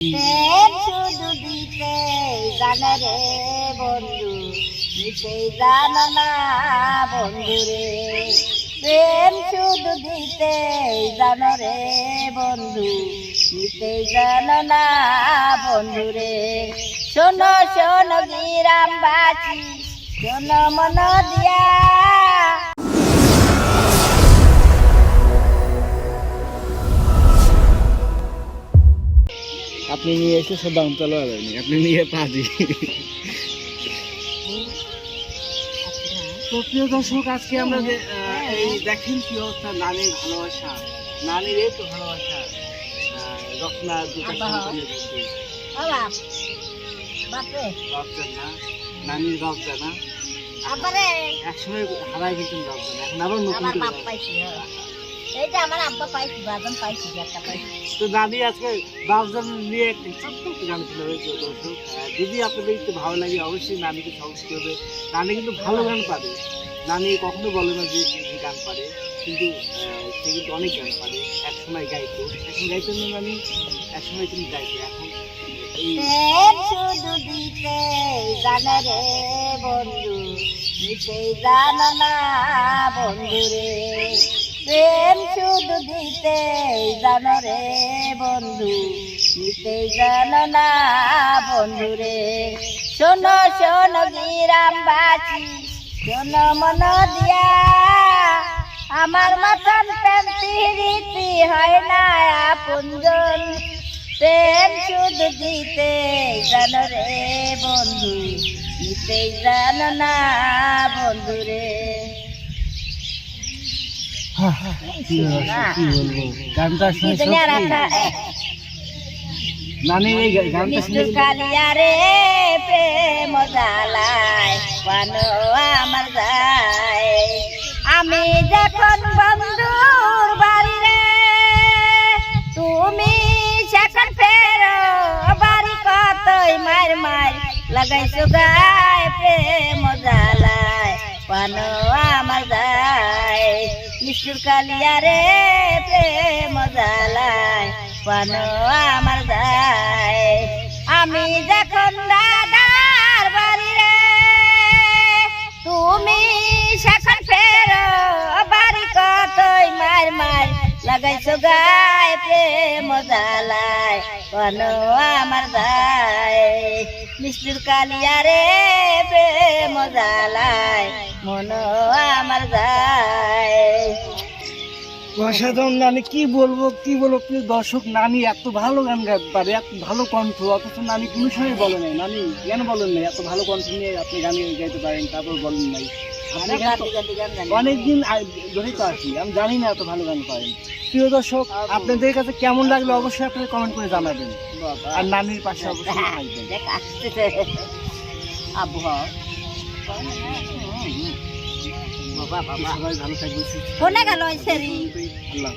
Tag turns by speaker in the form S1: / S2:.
S1: প্রেম শুধু দিতে রে বন্ধু নিতে জানো না বন্ধু রে। প্রেম দিতে বন্ধু শোনো শোনো গিরাম বাছি শোনো, মন দিয়া
S2: আপনি নিয়ে এসে সব দাম চালু হয়নি আপনি নিয়ে পাজি। তো প্রিয় দর্শক আজকে আমরা যে এই দেখেন কি অবস্থা নানির ভালোবাসা। নানির এই তো ভালোবাসা। রত্না দুটো। সন্তানের।
S1: বাপরে।
S2: না নানির রক্ত না
S1: আবারে
S2: একসময় হারাই কিন্তু রক্ত না এখন আবার নতুন
S1: এইটা আমার আব্বা পাইছি বাদাম পাইছি একটা পাইছি।
S2: তো নানি আজকে বাবজান নিয়ে একটা ছোট্ট গান ছিল যদি আপনাদের একটু ভালো লাগে অবশ্যই নানিকে সাপোর্ট করবে। নানি কিন্তু ভালো গান পারে। নানি কখনো বলে না যে গান পারে কিন্তু সে কিন্তু অনেক গান পারে। এক সময় গাইতো এখন গাইতো না নানি? এক সময় তুমি গাইতো এখন এই
S1: শুধু দিতে জানে রে বন্ধু নিতে জানো না বন্ধু রে। প্রেম শুধু দিতে জানো রে বন্ধু নিতে জানো না বন্ধু রে। শোনো শোনো গিরাম বাছি শোনো মন দিয়া। আমার মতন প্রেম রীতি হয় না আপনজন প্রেম শুধু দিতে জানো রে বন্ধু নিতে জানো না বন্ধু রে। আমি যখন বন্ধুর বাড়ি রে তুমি সেখন ফেরো বাড়ি কতই মার মার লাগাইছো গায় প্রেম জ্বালায় পান আমার যায় মিষ্টুর কালিয়া রে প্রেম জ্বালায় পান আমার যায়। আমি যখন দাদার বাড়ি রে, তুমি সেখন ফেরো, বাড়ি কতই মার মার লাগাইছো গায় প্রেম জ্বালায় পান আমার যায়। মিষ্টির কালিয়া রে প্রেম জ্বালায় মন আমার যায়।
S2: অসাধারণ নানি কি বলব কি বলব প্রিয় দর্শক নানি এত ভালো গান গাইতে পারে এত ভালো কণ্ঠ অথচ নানি কোনো সময় বলে নাই। নানি কেন বলেন নাই? এত ভালো কণ্ঠ নিয়ে আপনি গান গাইতে পারেন তারপর বলেন নাই। আপনি অনেকদিন ধরেই তো আসি আমি জানি না এত ভালো গান পারেন। প্রিয় দর্শক আপনাদের কাছে কেমন লাগল অবশ্যই আপনারা কমেন্ট করে জানাবেন। আর নানির পাশে অবশ্যই থাকবেন।
S1: আবহাওয়া।
S2: সবাই ভালো থাকবে
S1: কোনে গেল।
S2: আল্লাহ